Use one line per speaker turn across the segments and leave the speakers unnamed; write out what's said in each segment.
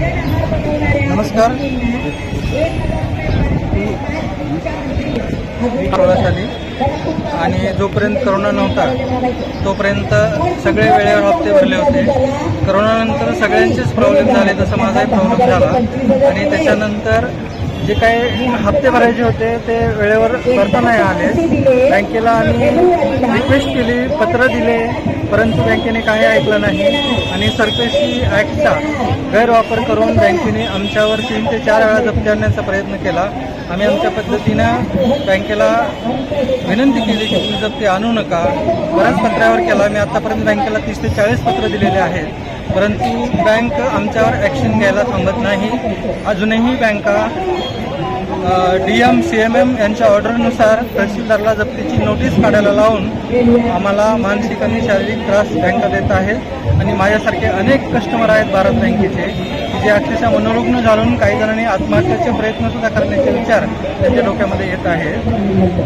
नमस्कार. प्रवासाली आणि जोपर्यंत करोना नव्हता तोपर्यंत सगळे वेळेवर हप्ते भरले होते. करोनानंतर सगळ्यांचेच प्रॉब्लेम झाले तसं माझाही प्रॉब्लेम झाला. आणि त्याच्यानंतर जे काही हप्ते भरायचे होते ते वेळेवर भरता नाही आले. बँकेला आम्ही रिक्वेस्ट केली पत्र दिले परंतु बँकेने काही ऐकलं नाही. आणि सरकशी ॲक्टचा गैरवापर करून बँकेने आमच्यावर तीन ते चार वेळा जप्ती आणण्याचा प्रयत्न केला. आम्ही आमच्या पद्धतीनं बँकेला विनंती केली की तुम्ही जप्ती आणू नका. बऱ्याच पत्रावर केला. मी आतापर्यंत बँकेला तीस ते चाळीस पत्र दिलेले आहेत. परंतु बँक आमच्यावर ॲक्शन घ्यायला थांबत नाही. अजूनही बँका D M C M M यांच्या ऑर्डरनुसार तहसीलदारला जप्तीची नोटीस काढायला लावून आम्हाला मानसिक आणि शारीरिक त्रास बँका देत आहेत आणि माझ्यासारखे अनेक कस्टमर आहेत भारत बँकेचे. जे अक्षरशः मनोरुग्ण झालून काही जणांनी आत्महत्येचे प्रयत्नसुद्धा करण्याचे विचार त्यांच्या डोक्यामध्ये येत आहे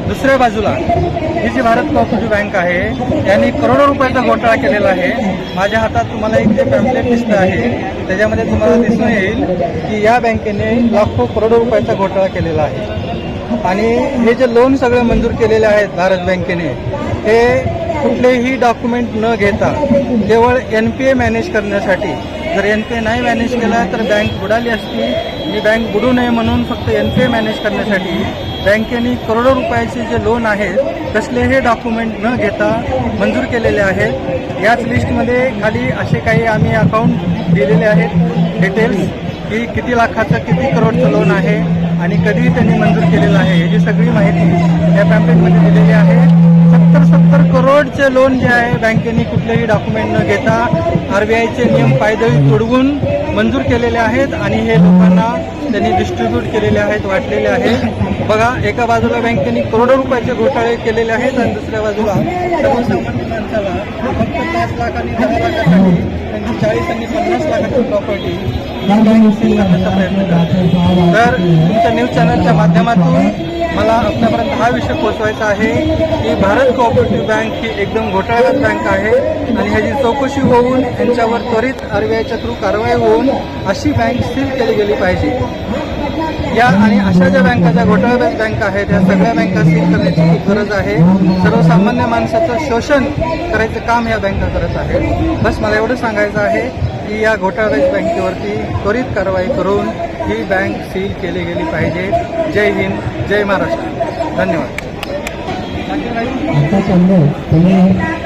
दुसऱ्या बाजूला ही जी भारत कॉपरेटिव्ह बँक आहे यांनी करोडो रुपयाचा घोटाळा केलेला आहे. माझ्या हातात तुम्हाला एक जे पॅम्पलेट दिसतं आहे त्याच्यामध्ये तुम्हाला दिसून येईल की या बँकेने लाखो करोडो रुपयाचा घोटाळा केलेला आहे. आणि हे जे लोन सगळे मंजूर केलेले आहेत भारत बँकेने हे कुठलेही डॉक्युमेंट न घेता केवळ एन पी ए मॅनेज करण्यासाठी. जर एन पी ए नाही मॅनेज केला तर बँक बुडाली असती. आणि बँक बुडू नये म्हणून फक्त एन पी ए मॅनेज करण्यासाठी बँकेने करोडो रुपयाचे जे लोन आहेत कसलेही डॉक्युमेंट न घेता मंजूर केलेले आहेत. याच लिस्टमध्ये खाली असे काही आम्ही अकाउंट दिलेले आहेत. डिटेल्स की किती लाखाचं किती करोडचं लोन आहे आणि कधी त्यांनी मंजूर केलेलं आहे. याची सगळी माहिती या पॅम्पलेटमध्ये दिलेली आहे. करोडचे लोन जे आहे बँकेने कुठलेही डॉक्युमेंट न घेता आर बी आयचे नियम पायदळी तोडवून मंजूर केलेले आहेत आणि हे लोकांना त्यांनी डिस्ट्रीब्यूट केलेले आहेत वाटलेले आहेत बघा एका बाजूला बँकेने करोडो रुपयाचे घोटाळे केलेले आहेत आणि दुसऱ्या बाजूला सर्वसामान्य माणसाला फक्त पाच लाख आणि दहा लाखासाठी त्यांची चाळीस आणि पन्नास लाखाची प्रॉपर्टी करण्याचा प्रयत्न करतो तर तुमच्या न्यूज चॅनलच्या माध्यमातून मला आपल्यापर्यंत हा विषय पोचवायचा आहे की भारत कोऑपरेटिव्ह बँक ही एकदम घोटाळ्यात बँक आहे आणि ह्याची चौकशी होऊन यांच्यावर त्वरित आर बी आयच्या थ्रू कारवाई होऊन अशी बँक सील केली गेली पाहिजे. या आणि अशा ज्या बँका ज्या घोटाळ्यात बँक आहेत त्या सगळ्या बँका सील करण्याची खूप गरज आहे. सर्वसामान्य माणसाचं शोषण करायचं काम या बँका करत आहेत. बस मला एवढं सांगायचं आहे की या घोटाळ्यात बँकेवरती त्वरित कारवाई करून ही बँक सील केली गेली पाहिजे. जय हिंद जय महाराष्ट्र. धन्यवाद.
आता